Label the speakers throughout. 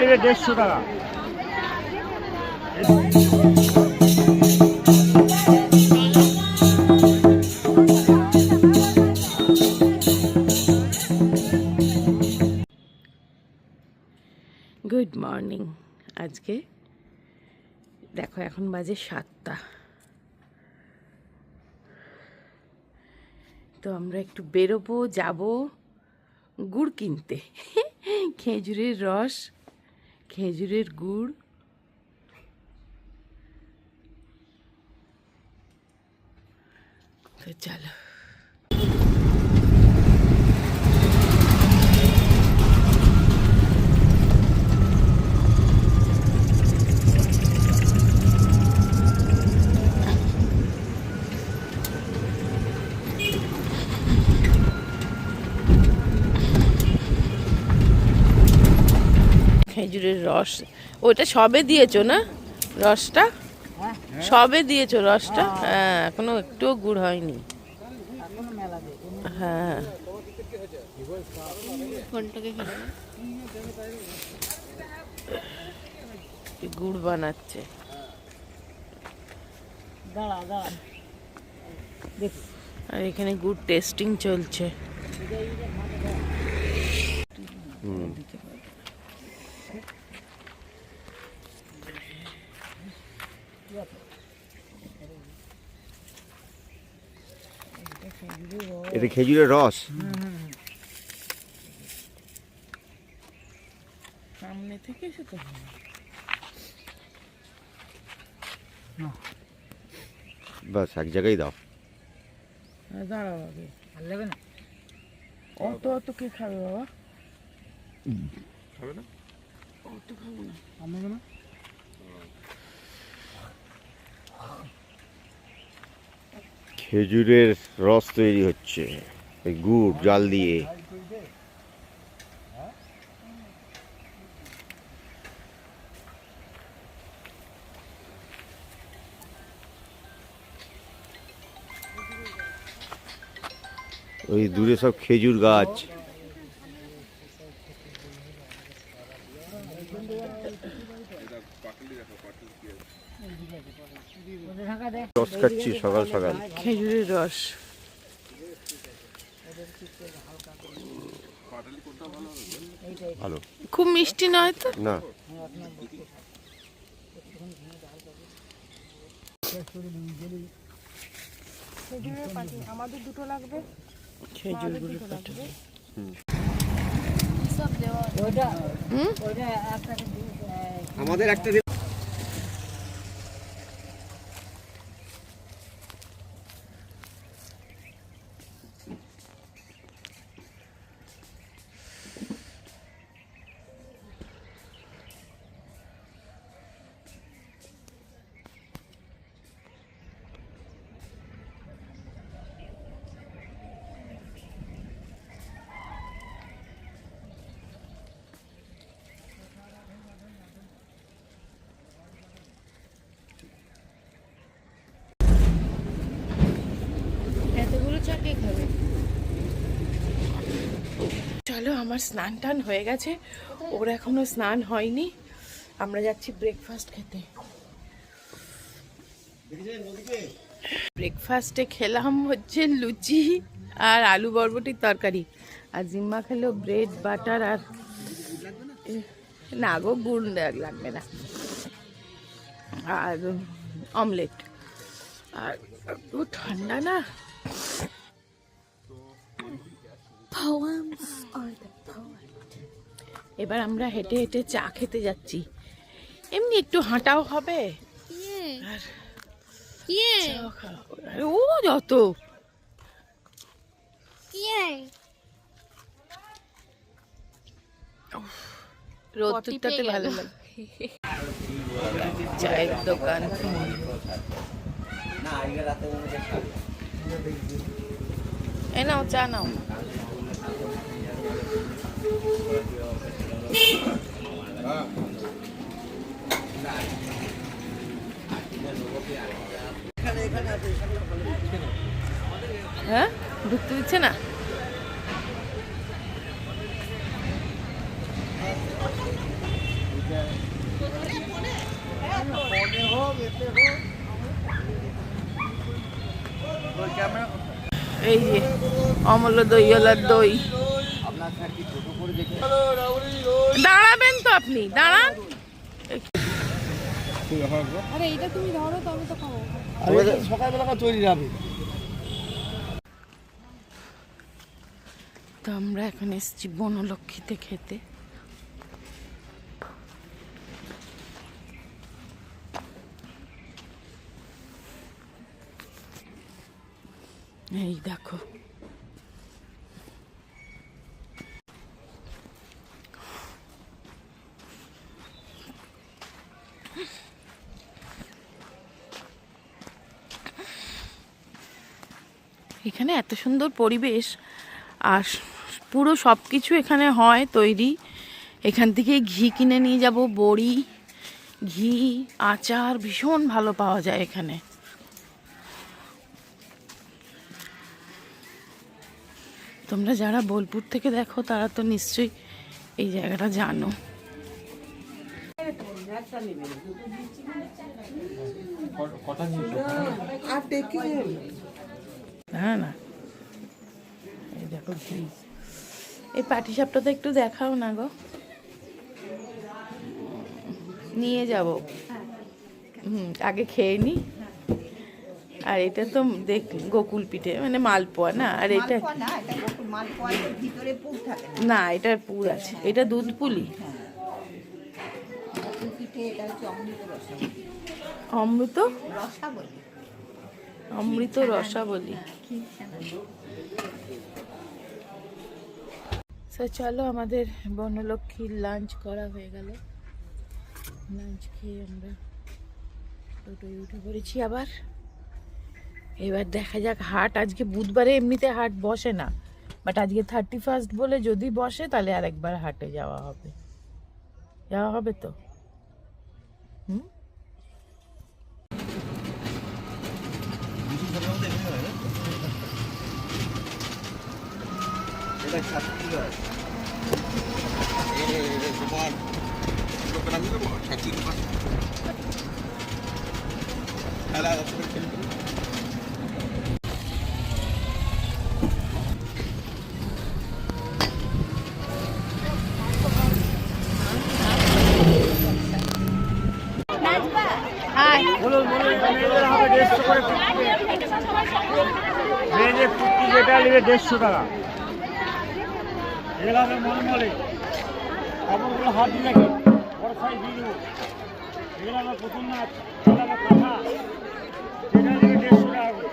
Speaker 1: নেবে দেড়শো টাকা।
Speaker 2: গুড মর্নিং আজকে দেখো, এখন বাজে সাতটা। তো আমরা একটু বেরোবো, যাব গুড় কিনতে। খেজুরের রস খেজুরের গুড়। তো চলো। খেজুরের রস। ওটা সবে দিয়েছ না? রসটা? সবে দিয়েছ রসটা? হ্যাঁ এখনও একটুও গুড় হয়নি। হ্যাঁ। গুড় বানাচ্ছে। আর এখানে গুড় টেস্টিং চলছে।
Speaker 3: এটা খেজুরের রস
Speaker 2: সামনে থেকে এসে তো
Speaker 3: বাস এক জায়গায় দাও।
Speaker 2: দাঁড়াও আগে
Speaker 4: আর লাগবে না?
Speaker 2: অত অত কে খাবে বাবা
Speaker 4: আমি না।
Speaker 3: খেজুরের রস তৈরি হচ্ছে এই গুড় জাল দিয়ে। ওই দূরে সব খেজুর গাছ
Speaker 4: ওদের ঢাকা দে
Speaker 3: রস খাচ্ছি সকাল সকাল।
Speaker 2: খেজুরের রস। খুব মিষ্টি নয় তো?
Speaker 3: না।
Speaker 2: খেজুর পাটা।
Speaker 4: ওইটা
Speaker 2: হুম?
Speaker 4: ওইটা
Speaker 3: আমাদের একটা
Speaker 2: চলো, আমার স্নান টান হয়ে গেছে। ওর এখনও স্নান হয়নি। আমরা যাচ্ছি ব্রেকফাস্ট খেতে। ব্রেকফাস্টে খেলাম হচ্ছে লুচি আর আলু বরবটির তরকারি। আর জিম্মা খেলো ব্রেড বাটার আর না গো, গুড় লাগবে না। আর অমলেট আর ঠান্ডা না? এবার আমরা হেঁটে হেঁটে চা খেতে যাচ্ছি। এমনি একটু হাঁটাও হবে। আর হবে। আরে ও যত। রোদ্দুরটাতে ভালো লাগে। চায়ের দোকান। এ নাও চা নাও। হ্যাঁ? ঢুকতে দিচ্ছে না? এই যে। অমল দইওয়ালার দই। দাঁড়াবেন তো আপনি দাঁড়ান। তো আমরা এখন এসেছি বনলক্ষ্মীতে খেতে। এই দেখো এখানে এত সুন্দর পরিবেশ। আর পুরো সব কিছু এখানে হয় তৈরি। এখান থেকে ঘি কিনে নিয়ে যাব বড়ি ঘি আচার ভীষণ ভালো পাওয়া যায় এখানে। তোমরা যারা বোলপুর থেকে দেখো তারা তো নিশ্চয়ই এই জায়গাটা জানো। হ্যাঁ না। এই দেখো ঘি এই পাটি সাপটাতে একটু দেখাও না গো। নিয়ে যাব। হুম আগে খেয়ে নি। আর এটা তো দেখ গোকুল পিঠে মানে মালপোয়া না? আর এটা
Speaker 5: না এটা পুর
Speaker 2: আছে। এটা দুধ পুলি?
Speaker 5: হচ্ছে অমৃত
Speaker 2: অমৃত?
Speaker 5: রসা বলি।
Speaker 2: অমৃত রসাবলি তো চলো আমাদের বনলক্ষ্মীর লাঞ্চ করা হয়ে গেল। লাঞ্চ খেয়ে আমরা টোটোয় উঠে পড়েছি আবার। এবার দেখা যাক, হাট আজকে বুধবারে এমনিতে হাট বসে না। বাট আজকে থার্টি ফার্স্ট বলে যদি বসে, তাহলে আর একবার হাটে যাওয়া হবে। যাওয়া হবে তো?
Speaker 1: মেয়েদের কুর্তি যেটা নেবে দেড়শো টাকা। এগুলো মলমলে কাপড়গুলো হাত দিয়ে রাখি বড় সাইজ দিয়ে দেবো। এগুলো আমার প্রথম নাচ আমার কথা। দেড়শো টাকা করে।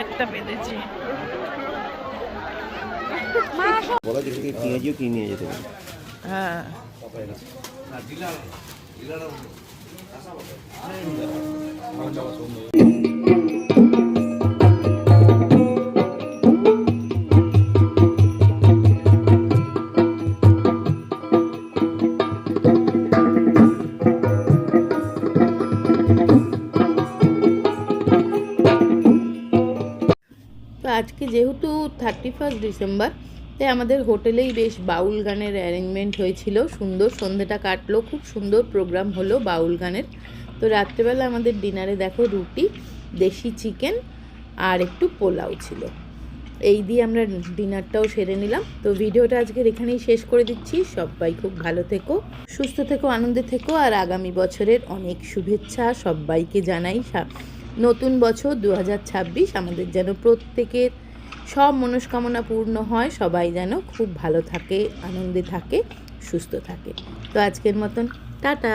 Speaker 2: একটা বেঁধেছি
Speaker 3: বলা যেটা থেকে পেঁয়াজিও কিনে নিয়ে যেতে পারে
Speaker 2: হ্যাঁ তো আজকে যেহেতু থার্টি ফার্স্ট ডিসেম্বর তাই আমাদের হোটেলেই বেশ বাউল গানের অ্যারেঞ্জমেন্ট হয়েছিল। সুন্দর সন্ধেটা কাটলো, খুব সুন্দর প্রোগ্রাম হলো বাউল গানের। তো রাত্রেবেলা আমাদের ডিনারে দেখো রুটি, দেশি চিকেন আর একটু পোলাও ছিল। এই দিয়ে আমরা ডিনারটাও সেরে নিলাম। তো ভিডিওটা আজকের এখানেই শেষ করে দিচ্ছি। সবাই খুব ভালো থেকো, সুস্থ থেকো, আনন্দে থেকো আর আগামী বছরের অনেক শুভেচ্ছা সবাইকে জানাই। নতুন বছর দু হাজার ছাব্বিশ আমাদের যেন প্রত্যেকের সব মনস্কামনা পূর্ণ হয়, সবাই যেন খুব ভালো থাকে, আনন্দে থাকে, সুস্থ থাকে। তো আজকের মতন, টাটা।